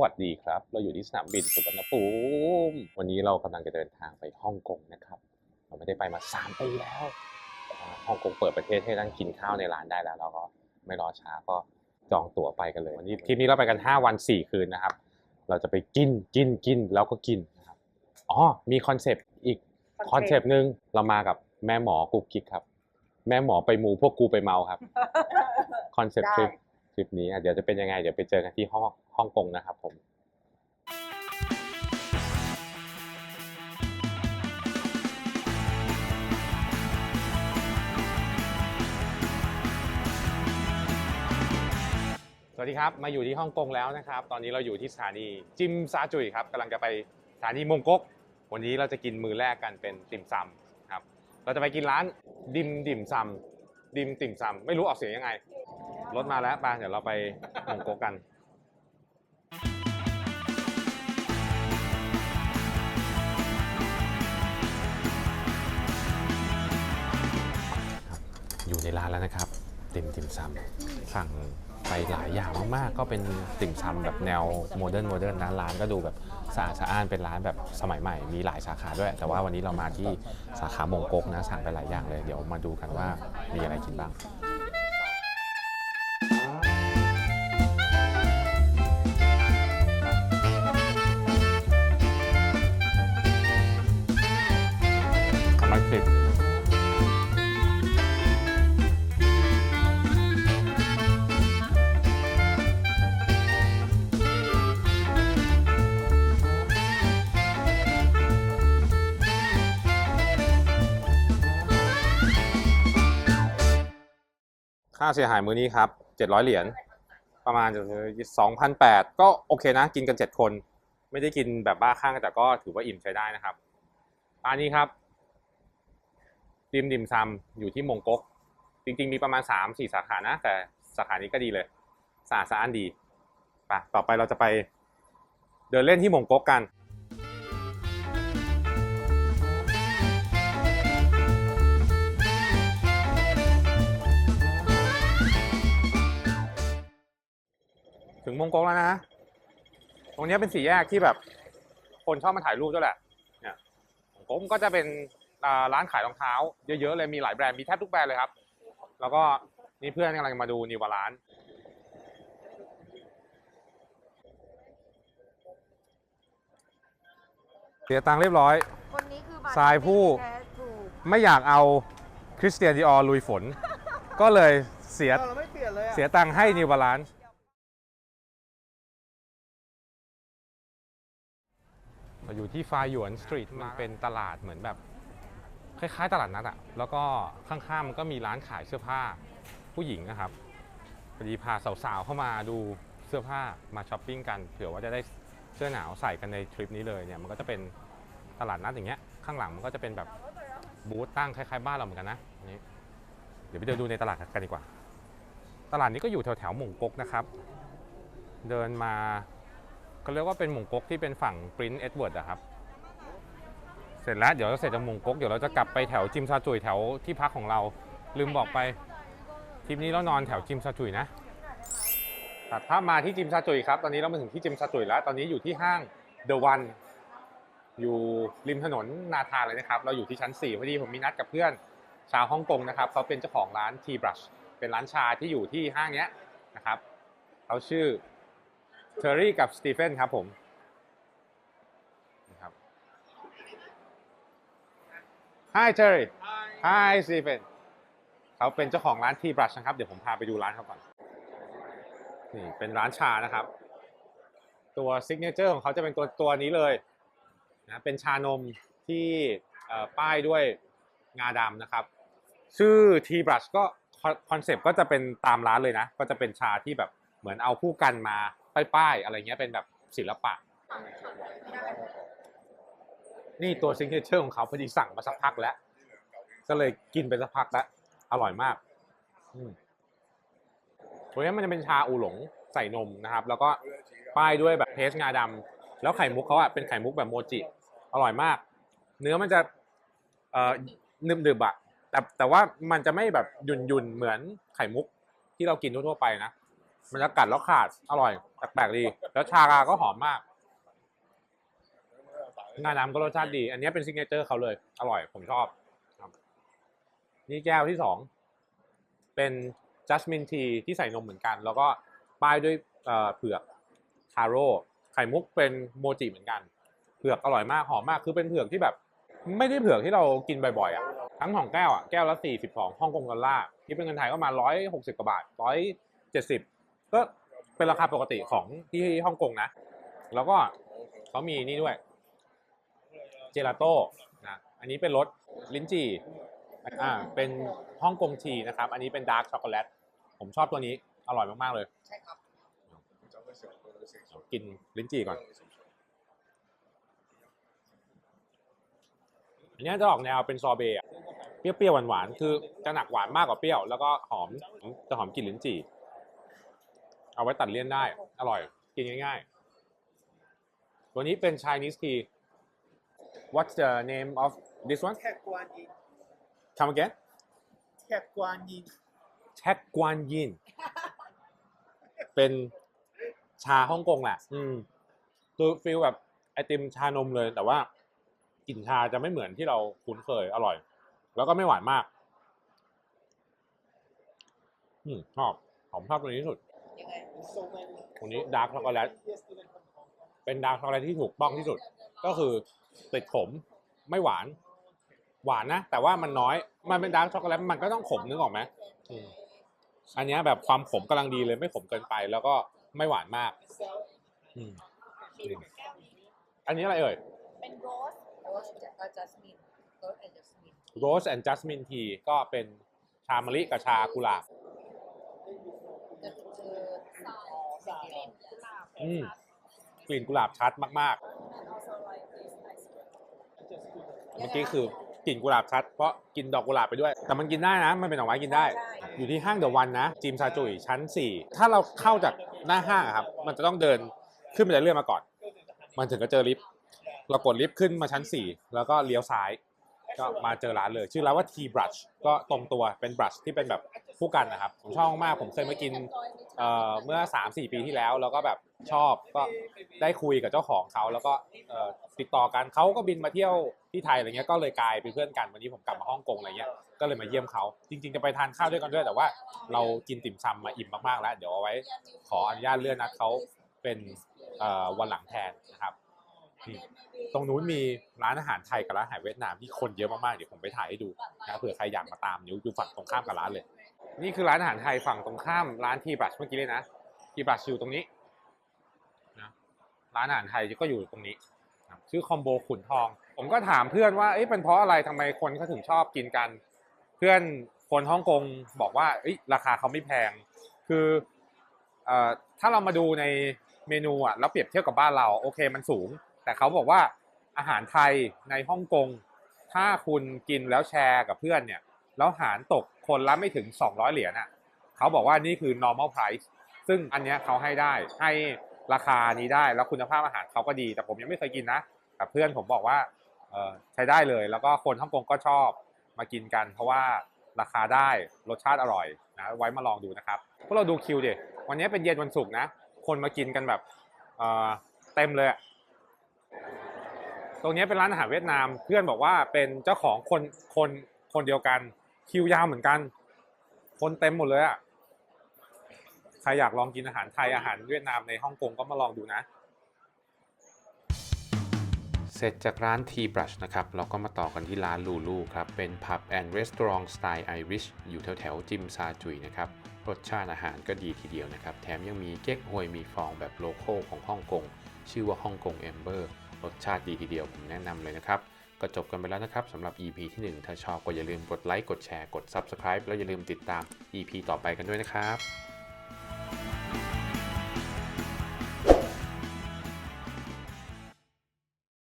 วัสดีครับ เราอยู่ที่สนามบินสุวรรณภูมิ วันนี้เรากำลังจะเดินทางไปฮ่องกงนะครับ เราไม่ได้ไปมา 3 ปีแล้วอ่าฮ่องกงเปิดประเทศให้นั่งกินข้าวในร้านได้แล้ว เราก็ไม่รอช้าก็จองตั๋วไปกันเลย วันนี้ทริปนี้เราไปกัน 5 วัน 4 คืนนะครับ เราจะไปกินกินกินแล้วก็กินนะครับ อ๋อ มีคอนเซปต์อีกคอนเซปต์หนึ่งเรามากับแม่หมอกุ๊กกิ๊กครับ แม่หมอไปมูพวกกูไปเมาครับคอนเซปต์ทริ ปทริปนี้เดี๋ยวจะเป็นยังไง เดี๋ยวไปเจอกันที่ฮ่องฮ่องกงนะครับผมสวัสดีครับ มาอยู่ที่ฮ่องกงแล้วนะครับ ตอนนี้เราอยู่ที่สถานีจิมซาจุยครับกำลังจะไปสถานีมงกก วันนี้เราจะกินมือแรกกันเป็นติ่มซำครับ เราจะไปกินร้านดิมดิมซำดิมติ่มซำไม่รู้ออกเสียงยังไง รถมาแล้วไปเดี๋ยวเราไปมงก๊กกันอยู่ในร้านแล้วนะครับ ติ่มติ่มซำสั่งไปหลายอย่างมากๆ ก็เป็นติ่มซำแบบแนวโมเดิร์นโมเดิร์นนะร้านก็ดูแบบสะอาดสะอ้านเป็นร้านแบบสมัยใหม่ มีหลายสาขาด้วย แต่ว่าวันนี้เรามาที่สาขามงกกนะสั่งไปหลายอย่างเลย เดี๋ยวมาดูกันว่ามีอะไรกินบ้าง ค่าเสียหายมื้อนี้ครับ700เหรียญประมาณ2,008ก็โอเคนะกินกัน7คน ไม่ได้กินแบบบ้าคลั่งแต่ก็ถือว่าอิ่มใช้ได้นะครับร้านนี้ครับดิมดิมซำอยู่ที่มงก๊กจริง ๆ มีประมาณ3-4สาขานะ แต่สาขานี้ก็ดีเลยสะอาดสะอ้านดีไปต่อไปเราจะไปเดินเล่นที่มงก๊กกัน ถึงมงก๊กแล้วนะ ตรงเนี้ยเป็นสี่แยกที่แบบ คนชอบมาถ่ายรูปด้วยแหละ เนี่ยมงก๊กก็จะเป็นอ่าร้านขายรองเท้า เยอะๆเลยมีหลายแบรนด์มีแทบทุกแบรนด์เลยครับ แล้วก็นี่เพื่อนกำลังมาดูนิวบาลานซ์เสียตังค์เรียบร้อยคนนี้คือทรายผู้แท้ถูกไม่อยากเอาคริสเตียนดีออลุยฝน ก็เลยเสียเราไม่เปลี่ยนเลยอะ เสียตังค์ให้นิวบาลานซ์ เราอยู่ที่ฟายหยวนสตรีทมันเป็นตลาดเหมือนแบบคล้ายๆตลาดนัดอะแล้วก็ข้างๆมันก็มีร้านขายเสื้อผ้าผู้หญิงนะครับพอดีพาสาวๆเข้ามาดูเสื้อผ้ามาช้อปปิ้งกันเผื่อว่าจะได้เสื้อหนาวใส่กันในทริปนี้เลยเนี่ยมันก็จะเป็นตลาดนัดอย่างเงี้ยข้างหลังมันก็จะเป็นแบบบูธตั้งคล้ายๆบ้านเราเหมือนกันนะนนี้เดี๋ยวไปเดินดูในตลาดกันดีกว่า ตลาดนี้ก็อยู่แถวแถวๆหม่งกกนะครับ เดินมา ก็เรียกว่าเป็นหม่งกกที่เป็นฝั่งปรินซ์เอ็ดเวิร์ดอะครับ เสร็จแล้วเดี๋ยวเราเสร็จจากหม่งกกเดี๋ยวเราจะกลับไปแถวจิมซาจุยแถวที่พักของเรา ลืมบอกไปทริปนี้เรานอนแถวจิมซาจุยนะตัดภาพมาที่จิมซาจุยครับ ตอนนี้เรามาถึงที่จิมซาจุยแล้ว ตอนนี้อยู่ที่ห้างเดอะวันอยู่ริมถนนนาทาเลยนะครับ เราอยู่ที่ชั้น 4 พอดีผมมีนัดกับเพื่อนชาวฮ่องกงนะครับ เขาเป็นเจ้าของร้าน Tea Brush เป็นร้านชาที่อยู่ที่ห้างเนี้ยนะครับ เขาชื่อ เทอร์รี่กับสตีเฟนครับผมนะครับ Hi Terry Hi Stephen เขาเป็นเจ้าของร้าน Tea Brush นะครับ เดี๋ยวผมพาไปดูร้านเขาก่อน นี่เป็นร้านชานะครับ ตัวซิกเนเจอร์ของเขาจะเป็นตัวตัวนี้เลยนะเป็นชานมที่เอ่อป้ายด้วยงาดำนะครับ ชื่อ Tea Brush ก็คอนเซปต์ก็จะเป็นตามร้านเลยนะ ก็จะเป็นชาที่แบบเหมือนเอาผู้กันมา ป้ายๆอะไรเงี้ยเป็นแบบศิลปะ นี่ตัวซิงเกิลเชอร์ของเขาพอดีสั่งมาสักพักแล้ว ก็เลยกินไปสักพักแล้ว อร่อยมากตัวนี้มันจะเป็นชาอูหลงใส่นมนะครับ แล้วก็ป้ายด้วยแบบเพสงาดำแล้วไข่มุกเขาอะเป็นไข่มุกแบบโมจิ อร่อยมาก เนื้อมันจะเอ่อนึบๆอะแต่แต่ว่ามันจะไม่แบบยุ่นๆเหมือนไข่มุกที่เรากินทั่วๆไปนะ มันจะกัดแล้วขาดอร่อยแปลกๆดี แล้วชาก็หอมมากงาน้ำก็รสชาติดี อันนี้เป็นซิกเนเจอร์เขาเลย อร่อย ผมชอบนี่แก้วที่สอง เป็นจัสมินทีที่ใส่นมเหมือนกัน แล้วก็ป้ายด้วยเอ่อเผือกทาโร่ไข่มุกเป็นโมจิเหมือนกัน เผือกอร่อยมาก หอมมาก คือเป็นเผือกที่แบบ ไม่ได้เผือกที่เรากินบ่อยๆอะ ทั้งของแก้วอะ แก้วละสี่สิบสองฮ่องกงดอลลาร์ที่เป็นเงินไทยก็มาร้อยหกสิบกว่าบาทร้อยเจ็ดสิบ ก็เป็นราคาปกติของที่ฮ่องกงนะ แล้วก็เขามีนี่ด้วย เจลาโต้นะอันนี้เป็นรสลิ้นจี่อ่าเป็นฮ่องกงทีนะครับ อันนี้เป็นดาร์กช็อกโกแลตผมชอบตัวนี้อร่อยมากๆเลยใช่ครับกินลิ้นจี่ก่อน อันนี้จะออกแนวเป็นซอเบต์อะเปรี้ยวๆหวานๆ คือจะหนักหวานมากกว่าเปรี้ยว แล้วก็หอมจะหอมกลิ่นลิ้นจี่ เอาไว้ตัดเลี่ยนได้ อร่อย กินง่ายๆ ตัวนี้เป็น Chinese tea What's the name of this one แท็กกวานยิน Come again แท็กกวานยินแท็กกวานยิน เป็นชาฮ่องกงแหละ อืมคือฟีลแบบไอติมชานมเลย แต่ว่ากลิ่นชาจะไม่เหมือนที่เราคุ้นเคย อร่อย แล้วก็ไม่หวานมาก อืมชอบผมชอบตัวนี้ที่สุด ยังไงตัวนี้ดาร์กช็อกโกแลตเป็นดาร์กช็อกโกแลตที่ถูกต้องที่สุด ก็คือติดขมไม่หวาน หวานนะ แต่ว่ามันน้อยมันเป็นดาร์กช็อกโกแลตมันก็ต้องขมนึกออกไหมอืมอันเนี้ยแบบความขมกำลังดีเลยไม่ขมเกินไป แล้วก็ไม่หวานมากอืมอืมอันนี้อะไรเอ่ยเป็นโรสโรสกับจัสมินโรสแอนด์จัสมิน Rose and Jasmine Tea ก็เป็นชามะลิกับชากุหลาบ จะเจอ สาย สาย กลิ่นกุหลาบ อืมกลิ่นกุหลาบชัดมาก and also like this ice cream ๆเมื่อกี้คือกลิ่นกุหลาบชัดเพราะกินดอกกุหลาบไปด้วย แต่มันกินได้นะ มันเป็นดอกไม้กินได้ อยู่ที่ห้างเดอะวันนะจิมซาจุยชั้น 4 ถ้าเราเข้าจากหน้าห้างอะครับ มันจะต้องเดินขึ้นบันไดเลื่อนมาก่อน มันถึงจะเจอลิฟต์เรากดลิฟต์ขึ้นมาชั้น 4 แล้วก็เลี้ยวซ้าย ก็มาเจอร้านเลย ชื่อร้านว่า T Brush ก็ตรงตัวเป็นบรัชที่เป็นแบบคู่กันนะครับ ผมชอบมากๆผมเคยมากินเอ่อเมื่อ 3-4 ปีที่แล้วแล้วก็แบบ ชอบก็ได้คุยกับเจ้าของเขาแล้วก็ติดต่อกันเขาก็บินมาเที่ยวที่ไทยอะไรเงี้ยก็เลยกลายเป็นเพื่อนกันวันนี้ผมกลับมาฮ่องกงอะไรเงี้ยก็เลยมาเยี่ยมเขาจริง ๆ จะไปทานข้าวด้วยกันด้วยแต่ว่า เรากินติ่มซำมาอิ่มมากๆแล้ว เดี๋ยวเอาไว้ ขออนุญาตเลื่อนนัดเขาเป็นวันหลังแทนนะครับตรงนู้นมีร้านอาหารไทยกับร้านอาหารเวียดนามที่คนเยอะมากๆเดี๋ยวผมไปถ่ายให้ดูนะเผื่อใครอยากมาตามอยู่อยู่ฝั่งตรงข้ามกับร้านเลย นี่คือร้านอาหารไทยฝั่งตรงข้ามร้านทีบัชเมื่อกี้เลยนะทีบัชอยู่ตรงนี้ ร้านอาหารไทยก็อยู่ตรงนี้ชื่อคอมโบขุนทอง ผมก็ถามเพื่อนว่าเอ๊ะเป็นเพราะอะไรทำไมคนเขาถึงชอบกินกัน เพื่อนคนฮ่องกงบอกว่าเอ้ยราคาเขาไม่แพง คือเอ่อถ้าเรามาดูในเมนูอะแล้วเปรียบเทียบกับบ้านเราโอเคมันสูง แต่เขาบอกว่าอาหารไทยในฮ่องกงถ้าคุณกินแล้วแชร์กับเพื่อนเนี่ยแล้วหารตกคนละไม่ถึง 200 เหรียญอะเขาบอกว่านี่คือ normal price ซึ่งอันเนี้ยเขาให้ได้ให้ ราคานี้ได้แล้วคุณภาพอาหารเขาก็ดี แต่ผมยังไม่เคยกินนะแต่เพื่อนผมบอกว่าเออใช้ได้เลย แล้วก็คนฮ่องกงก็ชอบมากินกัน เพราะว่าราคาได้รสชาติอร่อยนะไว้มาลองดูนะครับพวกเราดูคิวดิวันนี้เป็นเย็นวันศุกร์นะ คนมากินกันแบบเออเต็มเลยตรงนี้เป็นร้านอาหารเวียดนาม เพื่อนบอกว่าเป็นเจ้าของคนคนคนเดียวกันคิวยาวเหมือนกัน คนเต็มหมดเลยอะ ใครอยากลองกินอาหารไทยอาหารเวียดนามในฮ่องกงก็มาลองดูนะ เสร็จจากร้าน T Brush นะครับ เราก็มาต่อกันที่ร้านลูลูครับ เป็น Pub and Restaurant Style Irish อยู่แถวแถวจิมซาจุยนะครับ รสชาติอาหารก็ดีทีเดียวนะครับ แถมยังมีเก๊กฮวยมีฟองแบบโลโก้ของฮ่องกงชื่อว่าฮ่องกงเอมเบอร์รสชาติดีทีเดียวผมแนะนำเลยนะครับก็จบกันไปแล้วนะครับสำหรับ EP ที่ 1 ถ้าชอบก็อย่าลืมกดไลค์ กดแชร์ กด Subscribe แล้วอย่าลืมติดตาม EP ต่อไปกันด้วยนะครับ